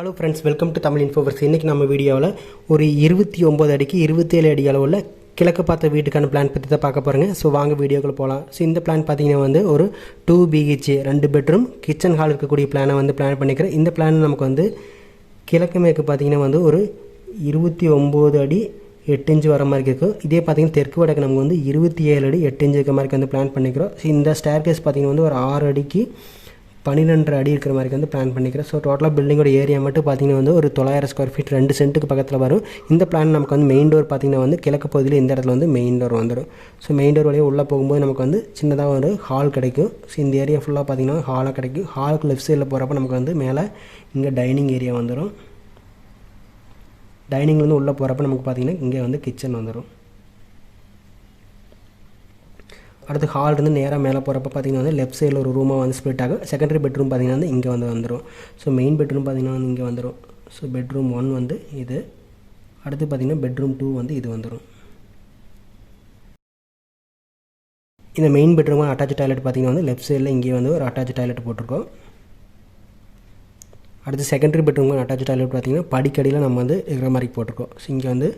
Hello friends welcome to Tamil Infoverse இன்றைக்கி நம்ம வீடியோவில் ஒரு இருபத்தி ஒம்பது அடிக்கு இருபத்தேழு அடி அளவில் கிழக்கு பார்த்த வீட்டுக்கான பிளான் பற்றி தான் பார்க்க போகிறேங்க ஸோ வாங்க வீடியோக்குள்ள போகலாம் ஸோ இந்த பிளான் பார்த்தீங்கன்னா வந்து ஒரு டூ பிஹெச் ரெண்டு பெட்ரூம் கிச்சன் ஹால் இருக்கக்கூடிய பிளானை வந்து பிளான் பண்ணிக்கிறேன். இந்த பிளான் நமக்கு வந்து கிழக்கு மேற்கு பார்த்தீங்கன்னா வந்து ஒரு இருபத்தி ஒம்பது அடி எட்டு இன்ச்சு வர மாதிரி இருக்கும் இதே பார்த்தீங்கன்னா தெற்கு வடக்கு நமக்கு வந்து இருபத்தி ஏழு அடி எட்டு இன்ச்சு இருக்க மாதிரி வந்து பிளான் பண்ணிக்கிறோம். ஸோ இந்த ஸ்டேர் கேஸ் பார்த்தீங்கன்னா வந்து ஒரு ஆறு அடிக்கு பன்னிரெண்டு அடி இருக்கிற மாதிரி வந்து பிளான் பண்ணிக்கிறேன். ஸோ டோட்டலாக பில்டிங்கோட ஏரியா மட்டும் பார்த்தீங்கன்னா வந்து ஒரு தொள்ளாயிரம் ஸ்கொயர் ஃபீட் ரெண்டு சென்ட்டுக்கு பக்கத்தில் வரும். இந்த பிளான் நமக்கு வந்து மெயின் டோர் பார்த்தீங்கன்னா வந்து கிழக்கு பகுதியில் இந்த இடத்துல வந்து மெயின் டோர் வந்துடும் ஸோ மெயின் டோர் வழியாக உள்ளே போகும்போது நமக்கு வந்து சின்னதாக ஒரு ஹால் கிடைக்கும். ஸோ இந்த ஏரியா ஃபுல்லாக பார்த்தீங்கன்னா ஹாலாக கிடைக்கும். ஹாலுக்கு லெஃப்ட் சைடில் போகிறப்ப நமக்கு வந்து மேலே இங்கே டைனிங் ஏரியா வந்துடும் டைனிங்லேருந்து உள்ளே போகிறப்ப நமக்கு பார்த்தீங்கன்னா இங்கே வந்து கிச்சன் வந்துடும் அடுத்து ஹால் இருந்து நேராக மேலே போகிறப்ப பார்த்தீங்கன்னா வந்து லெஃப்ட் சைடில் ஒரு ரூமாக வந்து ஸ்ப்ளிட் ஆகும். செகண்டரி பெட்ரூம் பார்த்தீங்கன்னா வந்து இங்கே வந்து வந்துடும் ஸோ மெயின் பெட்ரூம் பார்த்தீங்கன்னா வந்து இங்கே வந்துடும் ஸோ பெட்ரூம் ஒன் வந்து இது. அடுத்து பார்த்தீங்கன்னா பெட்ரூம் டூ வந்து இது வந்துடும் இந்த மெயின் பெட்ரூம் அட்டாச் டாய்லெட் பார்த்தீங்கன்னா வந்து லெஃப்ட் சைடில் இங்கே வந்து ஒரு அட்டாச் டாய்லெட் போட்டிருக்கோம். அடுத்து செகண்டரி பெட்ரூம் அட்டாச் டாய்லெட் பார்த்தீங்கன்னா படிக்கடியில் நம்ம வந்து இருக்கிற மாதிரி போட்டிருக்கோம். ஸோ இங்கே வந்து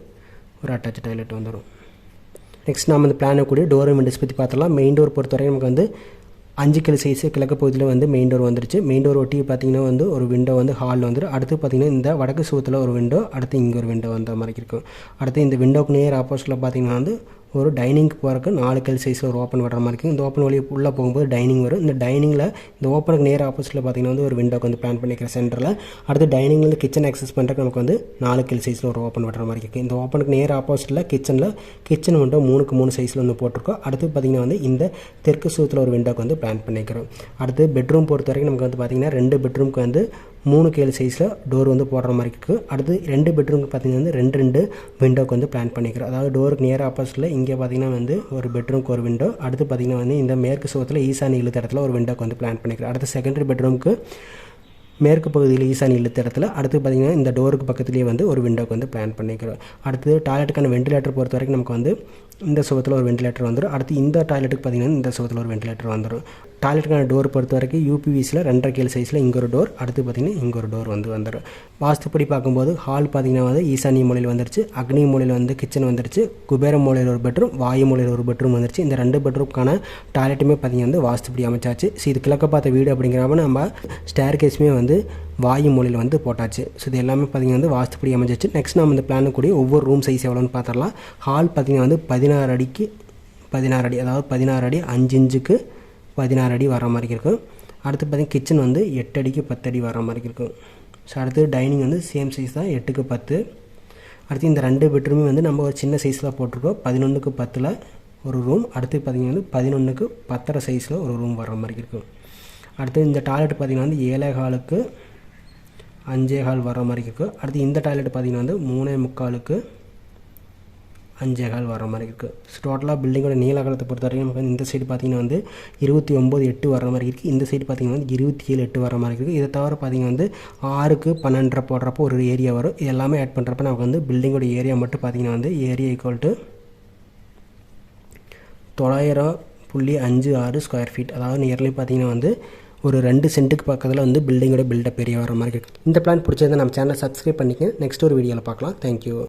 ஒரு அட்டாச் டாய்லெட் வந்துடும் நெக்ஸ்ட் நம்ம வந்து பிளானை கூட. டோர் விண்டோஸ் பற்றி பார்த்துலாம் மெயின் டோர் பொறுத்தவரைக்கும் நமக்கு வந்து அஞ்சு கிலோ சைஸு கிழக்கு பகுதியில் வந்து மெயின் டோர் வந்துருச்சு. மெயின் டோர் ஒட்டி பார்த்தீங்கன்னா வந்து ஒரு விண்டோ வந்து ஹாலில் வந்துடும் அடுத்து பார்த்தீங்கன்னா இந்த வடக்கு சுவத்தில் ஒரு விண்டோ அடுத்து இங்கே ஒரு விண்டோ வந்த மாதிரி இருக்கும். அடுத்து இந்த விண்டோக்கு நேர் ஆப்போசிட்டில் பார்த்தீங்கன்னா வந்து ஒரு டைனிங்க்கு போகிறக்கு நாலு கல் சைஸில் ஒரு ஓப்பன் வர மாதிரி இருக்கும். இந்த ஓப்பன் வழியை உள்ளே போகும்போது டைனிங் வரும். இந்த டைனிங்கில் இந்த ஓப்பனுக்கு நேர் ஆப்போசிட்டில் பார்த்தீங்கன்னா வந்து ஒரு விண்டோக்கு வந்து பிளான் பண்ணிக்கிற சென்டரில் அடுத்து டைனிங்லேருந்து கிச்சன் ஆக்சஸ் பண்ணுறதுக்கு நமக்கு வந்து நாலு கல் சைஸில் ஒரு ஓப்பன் வர மாதிரி இருக்குது இந்த ஓப்பனுக்கு நேர் ஆப்போசிட்டில் கிச்சனில் கிச்சன் விண்டோ மூணுக்கு மூணு சைஸில் வந்து போட்டிருக்கோம். அடுத்து பார்த்திங்கன்னா வந்து இந்த தெற்கு சூத்தில் ஒரு விண்டோக்கு வந்து பிளான் பண்ணிக்கிறோம். அடுத்து பெட்ரூம் பொறுத்த வரைக்கும் நமக்கு வந்து பார்த்திங்கன்னா ரெண்டு பெட்ரூம்க்கு வந்து மூணு கேள் சைஸில் டோர் வந்து போடுற மாதிரி இருக்குது அடுத்து ரெண்டு பெட்ரூம்க்கு பார்த்தீங்கன்னா வந்து ரெண்டு ரெண்டு விண்டோக்கு வந்து பிளான் பண்ணிக்கிறோம். அதாவது டோருக்கு நியர் ஆப்போசிட்டில் இங்கே பார்த்தீங்கன்னா வந்து ஒரு பெட்ரூம்க்கு ஒரு விண்டோ அடுத்து பார்த்தீங்கன்னா வந்து இந்த மேற்கு சுவத்தில் ஈசானி இழுத்த இடத்துல ஒரு விண்டோக்கு வந்து பிளான் பண்ணிக்கிறோம். அடுத்து செகண்டரி பெட்ரூமுக்கு மேற்கு பகுதியில் ஈசானி இழுத்த இடத்துல அடுத்து பார்த்திங்கன்னா இந்த டோருக்கு பக்கத்துலேயே வந்து ஒரு விண்டோக்கு வந்து பிளான் பண்ணிக்கிறோம். அடுத்து டாய்லெட்டுக்கான வெண்டிலேட்டர் பொறுத்த வரைக்கும் நமக்கு வந்து இந்த சுகத்தில் ஒரு வெண்டிலேட்டர் வந்துடும் அடுத்து இந்த டாய்லெட்டுக்கு பார்த்திங்கன்னா இந்த சுவத்தில் ஒரு வெண்டிலேட்டர் வந்துடும் டாய்லெட்டுக்கான டோர் பொறுத்த வரைக்கும் யூபிவிசியில் ரெண்டரை கீழ் சைஸில் இங்கே ஒரு டோர் அடுத்து பார்த்திங்கன்னா இங்கே ஒரு டோர் வந்து வந்துடும் வாஸ்துப்படி பார்க்கும்போது ஹால் பார்த்திங்கன்னா வந்து ஈசானிய மூலையில் வந்துருச்சு அக்னி மூலையில் வந்து கிச்சன் வந்துருச்சு குபேர மூலையில் ஒரு பெட்ரூம் வாயு மூலையில் ஒரு பெட்ரூம் வந்துருச்சு. இந்த ரெண்டு பெட்ரூம்க்கான டாய்லெட்டுமே பார்த்திங்கன்னா வந்து வாஸ்துப்படி அமைச்சாச்சு. ஸோ இது கிழக்க பார்த்த வீடு அப்படிங்கிறப்ப நம்ம ஸ்டேர் கேஸுமே வந்து வாயு மூலையில் வந்து போட்டாச்சு. ஸோ இது எல்லாமே பார்த்திங்கன்னா வந்து வாஸ்துப்படி அமைஞ்சிச்சு. நெக்ஸ்ட் நம்ம இந்த பிளானு கூடிய ஒவ்வொரு ரூம் சைஸ் எவ்வளோன்னு பார்த்துடலாம். ஹால் பார்த்திங்கன்னா வந்து பதினாறு அடிக்கு பதினாறு அடி அதாவது பதினாறு அடி அஞ்சு இன்ச்சுக்கு பதினாறு அடி வர மாதிரி இருக்கும் அடுத்து பார்த்திங்கன்னா கிச்சன் வந்து எட்டு அடிக்கு பத்து அடி வர மாதிரி இருக்கும் ஸோ அடுத்து டைனிங் வந்து சேம் சைஸ் தான் எட்டுக்கு பத்து. அடுத்து இந்த ரெண்டு பெட்ரூமே வந்து நம்ம ஒரு சின்ன சைஸில் போட்டிருக்கோம். பதினொன்றுக்கு பத்தில் ஒரு ரூம் அடுத்து பார்த்திங்கன்னா வந்து பதினொன்றுக்கு பத்தரை சைஸில் ஒரு ரூம் வர மாதிரி இருக்கும் அடுத்து இந்த டாய்லெட் பார்த்திங்கன்னா வந்து ஏழை காலுக்கு அஞ்சே கால் வர மாதிரி இருக்குது அடுத்து இந்த டாய்லெட் பார்த்திங்கன்னா வந்து மூணே முக்காலுக்கு அஞ்சே கால் வர மாதிரி இருக்குது ஸோ டோட்டலாக பில்டிங்கோட நீலகாலத்தை பொறுத்த வரைக்கும் நமக்கு இந்த சைடு பார்த்திங்கன்னா வந்து இருபத்தி ஒம்பது எட்டு வர மாதிரி இருக்குது இந்த சைடு பார்த்திங்கன்னா வந்து இருபத்தி ஏழு எட்டு வர மாதிரி இருக்குது இதை தவிர பார்த்திங்கன்னா வந்து ஆறுக்கு பன்னெண்டரை போடுறப்போ ஒரு ஏரியா வரும். இது எல்லாமே ஆட் பண்ணுறப்ப நமக்கு வந்து பில்டிங்கோட ஏரியா மட்டும் பார்த்திங்கன்னா வந்து ஏரியா ஈக்குவல் டு தொள்ளாயிரம் புள்ளி அஞ்சு ஆறு ஸ்கொயர் ஃபீட் அதாவது நியர்லி பார்த்திங்கன்னா வந்து ஒரு ரெண்டு சென்ட்டுக்கு பக்கத்தில் வந்து பில்டிங்கோட பில்டப் ஏரியா வர மாதிரி இருக்குது இந்த பிளான் பிடிச்சதை நம்ம சேனலை சப்ஸ்கிரைப் பண்ணிக்க நெக்ஸ்ட் ஒரு வீடியோவில் பார்க்கலாம். தேங்க்யூ